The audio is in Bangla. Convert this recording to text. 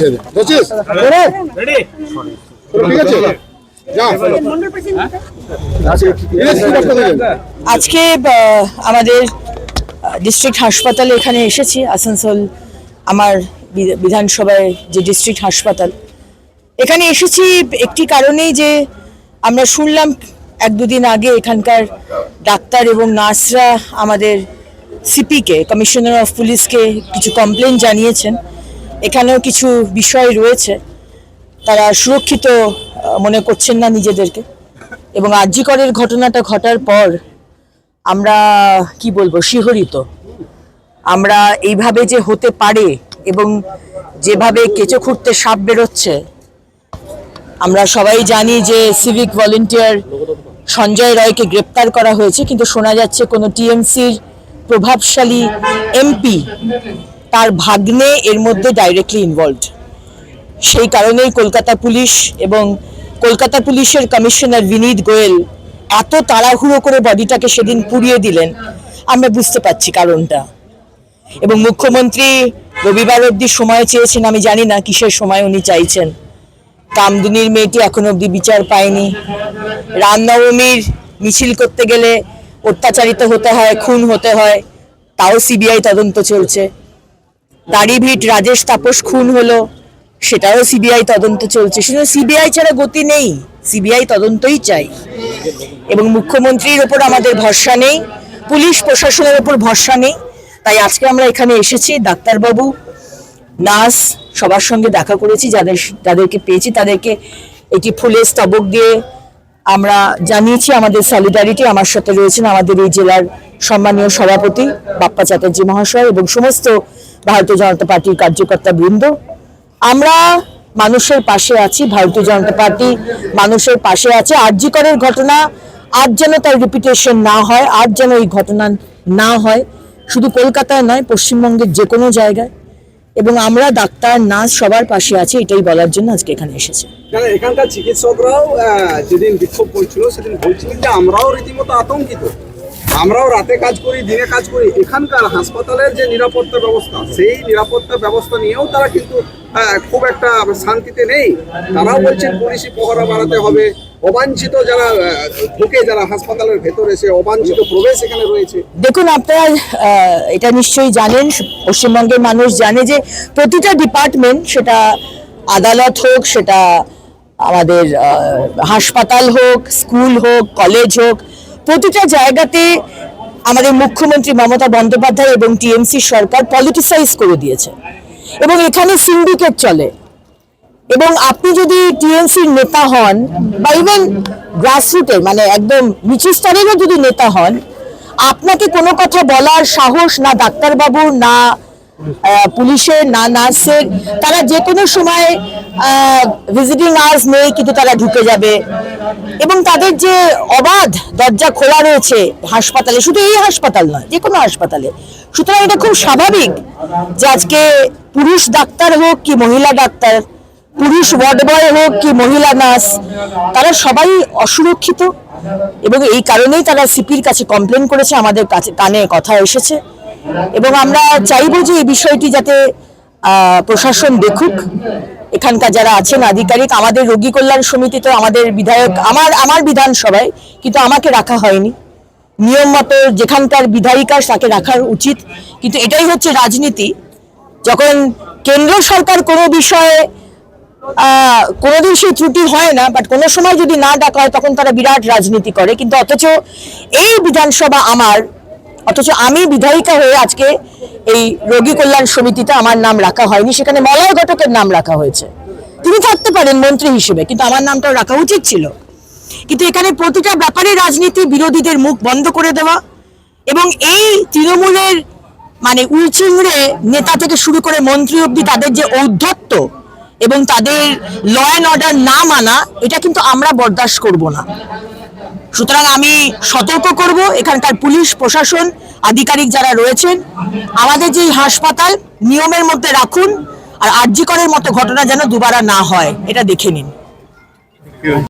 ছেড়ে দে। বুঝছিস? ঠিক আছে? আজকে আমাদের ডিস্ট্রিক্ট হাসপাতালে এখানে এসেছি আসানসোল আমার বিধানসভায় যে ডিস্ট্রিক্ট হাসপাতাল এখানে এসেছি একটি কারণেই যে আমরা শুনলাম এক দুদিন আগে এখানকার ডাক্তার এবং নার্সরা আমাদের সিপিকে কমিশনার অফ পুলিশকে কিছু কমপ্লেন জানিয়েছেন এখানেও কিছু বিষয় রয়েছে। তারা সুরক্ষিত মনে করছেন না নিজেদেরকে। এবং আর্যিকরের ঘটনাটা ঘটার পর আমরা, কি বলব, শিহরিত। আমরা এইভাবে যে হতে পারে এবং যেভাবে কেঁচো খুঁড়তে সাপ বেরোচ্ছে, আমরা সবাই জানি যে সিভিক ভলেন্টিয়ার সঞ্জয় রায়কে গ্রেপ্তার করা হয়েছে, কিন্তু শোনা যাচ্ছে কোনো টিএমসির প্রভাবশালী এমপি তার ভাগ্নে এর মধ্যে ডাইরেক্টলি ইনভলভড সেই কারণেই কলকাতা পুলিশ এবং কলকাতা পুলিশের কমিশনার বিনীত গোয়েল এত তাড়াহুড়ো করে বডিটাকে সেদিন পুড়িয়ে দিলেন। আমরা বুঝতে পারছি কারণটা। এবং মুখ্যমন্ত্রী রবিবার অবধি সময় চেয়েছেন, আমি জানি না কিসের সময় উনি চাইছেন। কামদুনির মেয়েটি এখন অবধি বিচার পায়নি। রামনবমীর মিছিল করতে গেলে অত্যাচারিত হতে হয়, খুন হতে হয়, তাও সিবিআই তদন্ত চলছে। দাড়িভিট রাজেশ তাপস খুন হলো, সেটাও সিবিআই তদন্ত চলছে। শুধু সিবিআই ছাড়া গতি নেই সিবিআই তদন্তই চাই। এবং মুখ্যমন্ত্রীর ওপর আমাদের ভরসা নেই, পুলিশ প্রশাসনের ওপর ভরসা নেই। তাই আজকে আমরা এখানে এসেছি, ডাক্তারবাবু, নার্স, সবার সঙ্গে দেখা করেছি, যাদের যাদেরকে পেয়েছি, তাদেরকে একটি ফুলের স্তবক দিয়ে আমরা জানিয়েছি, আমাদের সলিডারিটি আমার সাথে রয়েছেন আমাদের এই জেলার সম্মানীয় সভাপতি বাপ্পা চ্যাটার্জি মহাশয় এবং সমস্ত ভারতীয় জনতা পার্টির কার্যকর্তা বৃন্দ। আমরা মানুষের পাশে আছি, ভারতীয় জনতা পার্টি মানুষের পাশে আছে। আর্যিকরের ঘটনা আজ যেন তার রিপিটেশন না হয় আজ যেন এই ঘটনা না হয়, শুধু কলকাতায় নয়, পশ্চিমবঙ্গের যে কোনো জায়গায়। এবং আমরা ডাক্তার, নার্স সবার পাশে আছি, এটাই বলার জন্য আজকে এখানে এসেছি। এখানকার চিকিৎসকরাও যেদিন বিক্ষোভ করছিল, সেদিন বলছিলেন যে আমরাও রীতিমতো আতঙ্কিত। আমরাও রাতে কাজ করি দিনে কাজ করি। এখানকার হাসপাতালের যে নিরাপত্তা ব্যবস্থা সেই নিরাপত্তা ব্যবস্থা নিয়েও তারা কিন্তু আহ, খুব একটা শান্তিতে নেই। তারাও বলছেন পুলিশি পহরা বাড়াতে হবে। অবাঞ্ছিত যারা ঢোকে যারা হাসপাতালের ভেতরে সে অবাঞ্ছিত প্রবেশ এখানে রয়েছে। দেখুন আপনারা এটা নিশ্চয়ই জানেন পশ্চিমবঙ্গের মানুষ জানে যে প্রতিটা ডিপার্টমেন্ট সেটা আদালত হোক সেটা আমাদের হাসপাতাল হোক স্কুল হোক কলেজ হোক প্রতিটা জায়গাতে আমাদের মুখ্যমন্ত্রী মমতা বন্দ্যোপাধ্যায় এবং টিএমসি সরকার পলিটিসাইজ করে দিয়েছে। এবং এখানে সিন্ডিকেট চলে। এবং আপনি যদি টিএমসির নেতা হন বা ইভেন গ্রাসরুটের মানে একদম নিচু স্তরেরও যদি নেতা হন, আপনাকে কোনো কথা বলার সাহস না ডাক্তারবাবু না পুলিশের না নার্সের তারা যে কোনো সময় ভিজিটিং আওয়ার্স নেই, কিন্তু তারা ঢুকে যাবে। এবং তাদের যে অবাধ দরজা খোলা রয়েছে হাসপাতালে, শুধু এই হাসপাতাল নয় যে কোনো হাসপাতালে। সুতরাং এটা খুব স্বাভাবিক যে আজকে পুরুষ ডাক্তার হোক কি মহিলা ডাক্তার, পুরুষ ওয়ার্ড বয় হোক কি মহিলা নার্স, তারা সবাই অসুরক্ষিত। এবং এই কারণেই তারা সিপির কাছে কমপ্লেন করেছে, আমাদের কাছে কানে কথা এসেছে। এবং আমরা চাইব যে এই বিষয়টি যাতে প্রশাসন দেখুক। এখানকার যারা আছেন আধিকারিক, আমাদের রোগী কল্যাণ সমিতিতে আমাদের বিধায়ক, আমার আমার বিধানসভায়, কিন্তু আমাকে রাখা হয়নি। নিয়ম মতো যেখানকার বিধায়িকা তাকে রাখার উচিত। কিন্তু এটাই হচ্ছে রাজনীতি। যখন কেন্দ্র সরকার কোনো বিষয়ে কোনোদিন সেই ত্রুটি হয় না বাট কোনো সময় যদি না ডাকা হয়, তখন তারা বিরাট রাজনীতি করে। কিন্তু অথচ এই বিধানসভা আমার অথচ আমি বিধায়িকা হয়ে আজকে এই রোগী কল্যাণ সমিতিতে আমার নাম রাখা হয়নি, সেখানে মলয় ঘটকের নাম রাখা হয়েছে। তিনি থাকতে পারেন মন্ত্রী হিসেবে, কিন্তু আমার নামটাও রাখা উচিত ছিল। কিন্তু এখানে প্রতিটা ব্যাপারে রাজনীতি বিরোধীদের মুখ বন্ধ করে দেওয়া এবং এই তৃণমূলের মানে উলচিংড়ে নেতা থেকে শুরু করে মন্ত্রী অব্দি তাদের যে ঔদ্ধত্য এবং তাদের ল অ্যান্ড অর্ডার না মানা, এটা কিন্তু আমরা বরদাস্ত করব না। সুতরাং আমি সতর্ক করব এখানকার পুলিশ, প্রশাসন, আধিকারিক যারা রয়েছেন। আমাদের যে হাসপাতাল, নিয়মের মধ্যে রাখুন আর আর্যিকরের মতো ঘটনা যেন দুবার না হয়, এটা দেখে নিন।